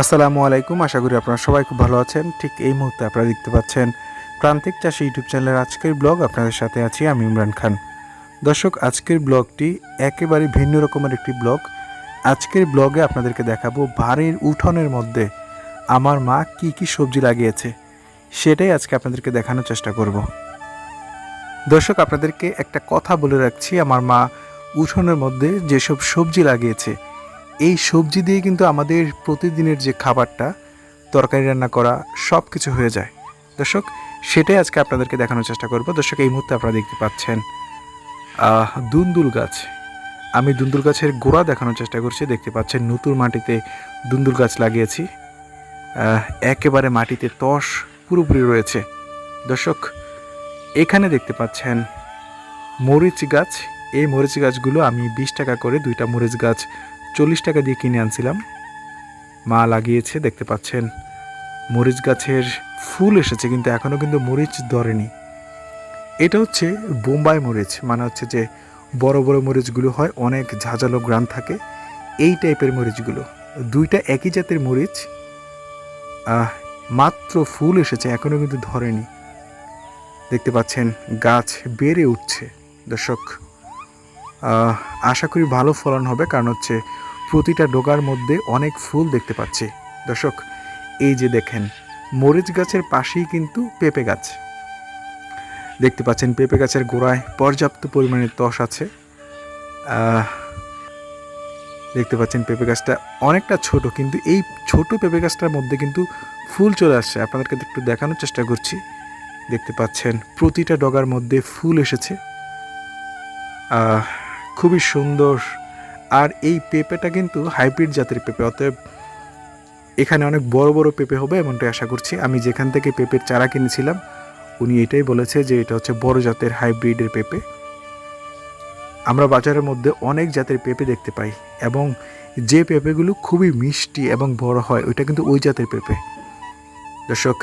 আসসালামু আলাইকুম, আশা করি আপনারা সবাই খুব ভালো আছেন। ঠিক এই মুহূর্তে আপনারা দেখতে পাচ্ছেন প্রান্তিক চাষি ইউটিউব চ্যানেলের আজকের ব্লগ। আপনাদের সাথে আছি আমি ইমরান খান। দর্শক, আজকের ব্লগটি একেবারে ভিন্ন রকমের একটি ব্লগ। আজকের ব্লগে আপনাদেরকে দেখাবো বাড়ির উঠোনের মধ্যে আমার মা কি কি সবজি লাগিয়েছে। সেটাই আজকে আপনাদেরকে দেখানোর চেষ্টা করব। দর্শক, আপনাদেরকে একটা কথা বলে রাখছি। আমার মা উঠোনের মধ্যে যেসব সবজি লাগিয়েছে এই সবজি দিয়ে কিন্তু আমাদের প্রতিদিনের যে খাবারটা, তরকারি রান্না করা সব কিছু হয়ে যায়। দর্শক, সেটাই আজকে আপনাদেরকে দেখানোর চেষ্টা করব। দর্শক, এই মুহূর্তে আপনারা দেখতে পাচ্ছেন দুন্দুল গাছ। আমি দুন্দুল গাছের গোড়া দেখানোর চেষ্টা করছি। দেখতে পাচ্ছেন, নতুন মাটিতে দুন্দুল গাছ লাগিয়েছি। একেবারে মাটিতে তস পুরোপুরি রয়েছে। দর্শক, এখানে দেখতে পাচ্ছেন, মরিচ গাছ। এই মরিচ গাছগুলো আমি বিশ টাকা করে দুইটা মরিচ গাছ চল্লিশ টাকা দিয়ে কিনে আনছিলাম। মা লাগিয়েছে, দেখতে পাচ্ছেন, মরিচ গাছের ফুল এসেছে, কিন্তু এখনও কিন্তু মরিচ ধরেনি। এটা হচ্ছে বোম্বাই মরিচ মানে হচ্ছে যে বড় বড় মরিচগুলো হয়, অনেক ঝাঁঝালো গ্রান থাকে, এই টাইপের মরিচগুলো। দুইটা একই জাতের মরিচ মাত্র ফুল এসেছে এখনও কিন্তু ধরেনি। দেখতে পাচ্ছেন, গাছ বেড়ে উঠছে। দর্শক আশা করি ভালো ফলন হবে, কারণ হচ্ছে প্রতিটা ডোগার মধ্যে অনেক ফুল দেখতে পাচ্ছি। দর্শক, এই যে দেখেন, মরিচ গাছের পাশেই কিন্তু পেঁপে গাছ। দেখতে পাচ্ছেন পেঁপে গাছের গোড়ায় পর্যাপ্ত পরিমাণে তস আছে। দেখতে পাচ্ছেন পেঁপে গাছটা অনেকটা ছোট, কিন্তু এই ছোট পেঁপে গাছটার মধ্যে কিন্তু ফুল চলে আসছে। আপনাদেরকে একটু দেখানোর চেষ্টা করছি। দেখতে পাচ্ছেন প্রতিটা ডগার মধ্যে ফুল এসেছে। খুবই সুন্দর। আর এই পেঁপেটা কিন্তু হাইব্রিড জাতের পেঁপে, অতএব এখানে অনেক বড় বড় পেঁপে হবে এমনটাই আশা করছি। আমি যেখান থেকে পেঁপের চারা কিনেছিলাম, উনি এটাই বলেছে যে এটা হচ্ছে বড় জাতের হাইব্রিডের পেঁপে। আমরা বাজারের মধ্যে অনেক জাতের পেঁপে দেখতে পাই এবং যে পেঁপেগুলো খুবই মিষ্টি এবং বড় হয়, ওইটা কিন্তু ওই জাতের পেঁপে। দর্শক,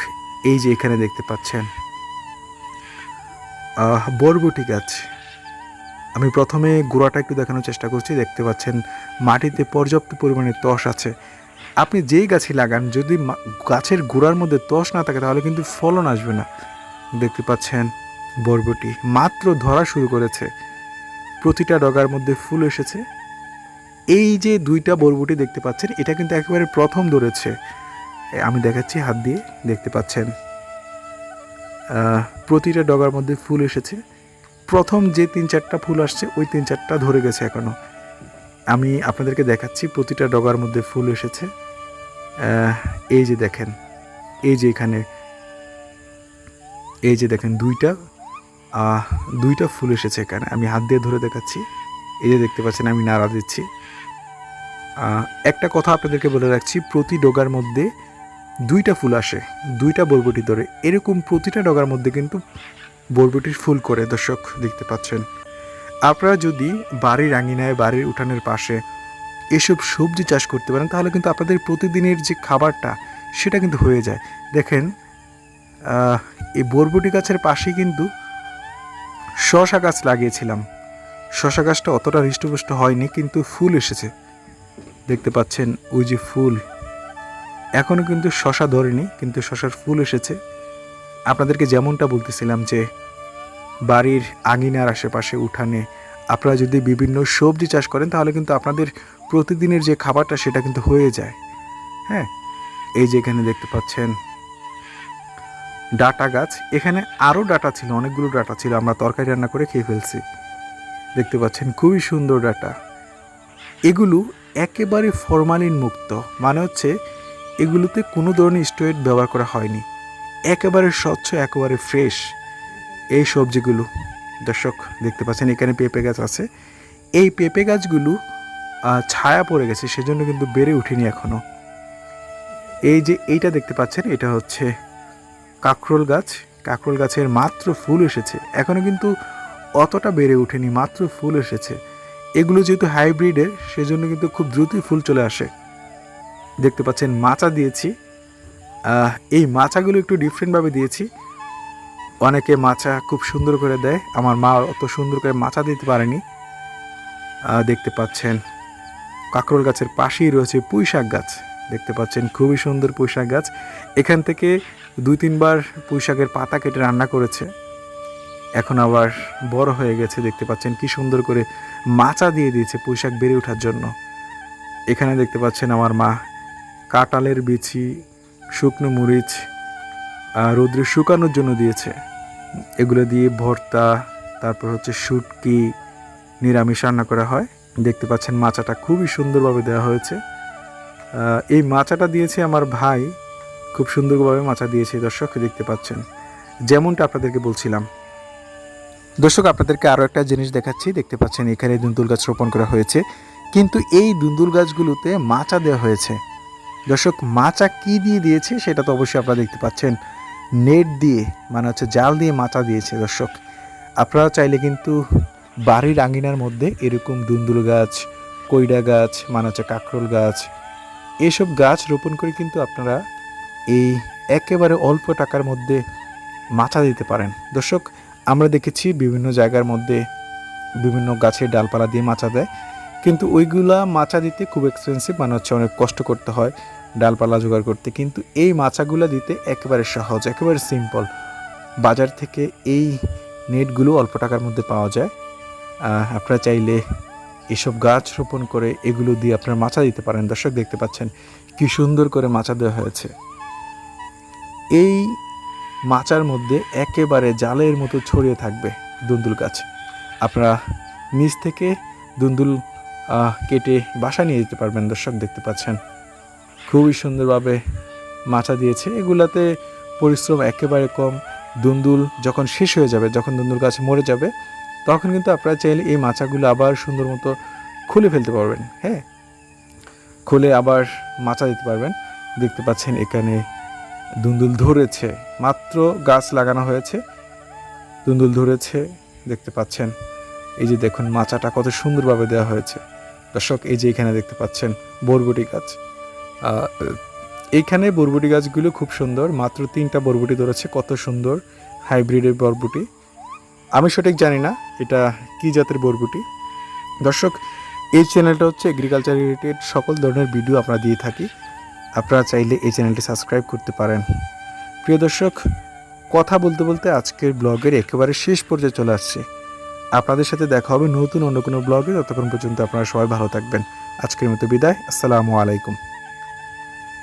এই যে এখানে দেখতে পাচ্ছেন বরবটি গাছ। আমি প্রথমে গোড়াটা একটু দেখানোর চেষ্টা করছি, দেখতে পাচ্ছেন মাটিতে পর্যাপ্ত পরিমাণে তস আছে। আপনি যেই গাছই লাগান, যদি গাছের গোড়ার মধ্যে তস না থাকে, তাহলে কিন্তু ফলন আসবে না। দেখতে পাচ্ছেন বরবটি মাত্র ধরা শুরু করেছে। প্রতিটা ডগার মধ্যে ফুল এসেছে। এই যে দুইটা বরবটি দেখতে পাচ্ছেন, এটা কিন্তু একেবারে প্রথম ধরেছে। আমি দেখাচ্ছি হাত দিয়ে, দেখতে পাচ্ছেন। প্রতিটা ডগার মধ্যে ফুল এসেছে। প্রথম যে তিন চারটা ফুল আসছে, ওই তিন চারটা ধরে গেছে এখনও। আমি আপনাদেরকে দেখাচ্ছি, প্রতিটা ডগার মধ্যে ফুল এসেছে। এই যে দেখেন, এই যে এখানে, এই যে দেখেন দুইটা দুইটা ফুল এসেছে এখানে। আমি হাত দিয়ে ধরে দেখাচ্ছি, এই যে দেখতে পাচ্ছেন, আমি নাড়া দিচ্ছি। একটা কথা আপনাদেরকে বলে রাখছি, প্রতি ডগার মধ্যে দুইটা ফুল আসে, দুইটা বরবটি ধরে। এরকম প্রতিটা ডগার মধ্যে কিন্তু বরবটির ফুল করে দর্শক দেখতে পাচ্ছেন। আপনারা যদি বাড়ির আঙিনায় বাড়ির উঠানের পাশে এসব সবজি চাষ করতে পারেন, তাহলে কিন্তু আপনাদের প্রতিদিনের যে খাবারটা, সেটা কিন্তু হয়ে যায়। দেখেন এই বরবটি গাছের পাশে কিন্তু শশা গাছ লাগিয়েছিলাম। শশা গাছটা অতটা হৃষ্টপুষ্ট হয়নি, কিন্তু ফুল এসেছে। দেখতে পাচ্ছেন, ওই যে ফুল। এখনও কিন্তু শশা ধরেনি, কিন্তু শশার ফুল এসেছে। আপনাদেরকে যেমনটা বলতেছিলাম যে, বাড়ির আঙিনার আশেপাশে উঠানে আপনারা যদি বিভিন্ন সবজি চাষ করেন, তাহলে কিন্তু আপনাদের প্রতিদিনের যে খাবারটা, সেটা কিন্তু হয়ে যায়। হ্যাঁ? এই যে এখানে দেখতে পাচ্ছেন ডাটা গাছ। এখানে আরও ডাটা ছিল, অনেকগুলো ডাটা ছিল, আমরা তরকারি রান্না করে খেয়ে ফেলছি। দেখতে পাচ্ছেন খুবই সুন্দর ডাটা। এগুলো একেবারে ফরমালিন মুক্ত মানে হচ্ছে এগুলোতে কোনো ধরনের স্টোয়েড ব্যবহার করা হয়নি। একেবারে স্বচ্ছ, একেবারে ফ্রেশ এই সবজিগুলো। দর্শক, দেখতে পাচ্ছেন, এখানে পেঁপে গাছ আছে। এই পেঁপে গাছগুলো ছায়া পড়ে গেছে, সেজন্য কিন্তু বেড়ে উঠেনি এখনও এই যে এইটা দেখতে পাচ্ছেন, এটা হচ্ছে কাকরোল গাছ। কাকরোল গাছের মাত্র ফুল এসেছে। এখনও কিন্তু অতটা বেড়ে ওঠেনি, মাত্র ফুল এসেছে। এগুলো যেহেতু হাইব্রিডের সেজন্য কিন্তু খুব দ্রুতই ফুল চলে আসে। দেখতে পাচ্ছেন, মাচা দিয়েছি। এই মাচাগুলো একটু ডিফারেন্টভাবে দিয়েছি। অনেকে মাচা খুব সুন্দর করে দেয়। আমার মা অত সুন্দর করে মাচা দিতে পারেনি। দেখতে পাচ্ছেন, কাঁকরোল গাছের পাশেই রয়েছে পুঁই শাক গাছ। দেখতে পাচ্ছেন, খুবই সুন্দর পুঁই শাক গাছ। এখান থেকে দুই তিনবার পুঁইশাকের পাতা কেটে রান্না করেছে। এখন আবার বড় হয়ে গেছে। দেখতে পাচ্ছেন, কি সুন্দর করে মাচা দিয়ে দিয়েছে পুঁইশাক বেড়ে ওঠার জন্য। এখানে দেখতে পাচ্ছেন আমার মা কাঁটালের বিচি শুকনো মরিচ আর রৌদ্রে শুকানোর জন্য দিয়েছে। এগুলো দিয়ে ভর্তা, তারপর হচ্ছে শুটকি, নিরামিষ রান্না করা হয়। দেখতে পাচ্ছেন মাচাটা খুবই সুন্দরভাবে দেওয়া হয়েছে। এই মাচাটা দিয়েছে আমার ভাই। খুব সুন্দরভাবে মাচা দিয়েছে দর্শক, দেখতে পাচ্ছেন। যেমনটা আপনাদেরকে বলছিলাম। দর্শক, আপনাদেরকে আরও একটা জিনিস দেখাচ্ছি। দেখতে পাচ্ছেন এখানে দুন্দুল গাছ রোপণ করা হয়েছে। কিন্তু এই দুন্দুল গাছগুলোতে মাচা দেওয়া হয়েছে। দর্শক, মাচা কি দিয়ে দিয়েছে সেটা তো অবশ্যই আপনারা দেখতে পাচ্ছেন। নেট দিয়ে মানে হচ্ছে জাল দিয়ে মাচা দিয়েছে দর্শক। আপনারা চাইলে কিন্তু বাড়ির আঙ্গিনার মধ্যে এরকম দুন্দুল গাছ কইডা গাছ মানে হচ্ছে কাঁকরোল গাছ, এসব গাছ রোপণ করে কিন্তু আপনারা এই একেবারে অল্প টাকার মধ্যে মাচা দিতে পারেন। দর্শক, আমরা দেখেছি বিভিন্ন জায়গার মধ্যে বিভিন্ন গাছের ডালপালা দিয়ে মাচা দেয়। কিন্তু ওইগুলা মাচা দিতে খুব এক্সপেন্সিভ মানে হচ্ছে অনেক কষ্ট করতে হয়, ডালপালা জোগাড় করতে। কিন্তু এই মাচাগুলো দিতে একেবারে সহজ, একেবারে সিম্পল বাজার থেকে এই নেটগুলো অল্প টাকার মধ্যে পাওয়া যায়। আপনারা চাইলে এসব গাছ রোপণ করে এগুলো দিয়ে আপনার মাচা দিতে পারেন। দর্শক দেখতে পাচ্ছেন কি সুন্দর করে মাচা দেওয়া হয়েছে। এই মাচার মধ্যে একেবারে জালের মতো ছড়িয়ে থাকবে দুন্দুল গাছ। আপনারা নিচ থেকে দুন্দুল কেটে বাসা নিয়ে যেতে পারবেন, দর্শক দেখতে পাচ্ছেন। খুবই সুন্দরভাবে মাচা দিয়েছে। এগুলাতে পরিশ্রম একেবারে কম। দুন্দুল যখন শেষ হয়ে যাবে, যখন দুন্দুল গাছ মরে যাবে, তখন কিন্তু আপনারা চাইলে এই মাচাগুলো আবার সুন্দর মতো খুলে ফেলতে পারবেন হ্যাঁ? খুলে আবার মাচা দিতে পারবেন। দেখতে পাচ্ছেন এখানে দুন্দুল ধরেছে। মাত্র গাছ লাগানো হয়েছে। দুন্দুল ধরেছে। দেখতে পাচ্ছেন। এই যে দেখুন, মাচাটা কত সুন্দরভাবে দেওয়া হয়েছে। দর্শক, এই যে এখানে দেখতে পাচ্ছেন বরবটি গাছ। এইখানে বরবটি গাছগুলো খুব সুন্দর, মাত্র তিনটা বরবটি ধরেছে, কত সুন্দর হাইব্রিডের বরবটি। আমি সঠিক জানি না এটা কি জাতের বরবটি। দর্শক, এই চ্যানেলটা হচ্ছে এগ্রিকালচার রিলেটেড সকল ধরনের ভিডিও আমরা দিয়ে থাকি। আপনারা চাইলে এই চ্যানেলটি সাবস্ক্রাইব করতে পারেন। প্রিয় দর্শক, কথা বলতে বলতে আজকের ব্লগের একেবারে শেষ পর্যায়ে চলে আসছে। আপনাদের সাথে দেখা হবে নতুন অন্য কোনো ব্লগে। ততক্ষণ পর্যন্ত আপনারা সবাই ভালো থাকবেন। আজকের মতো বিদায়। আসসালামু আলাইকুম।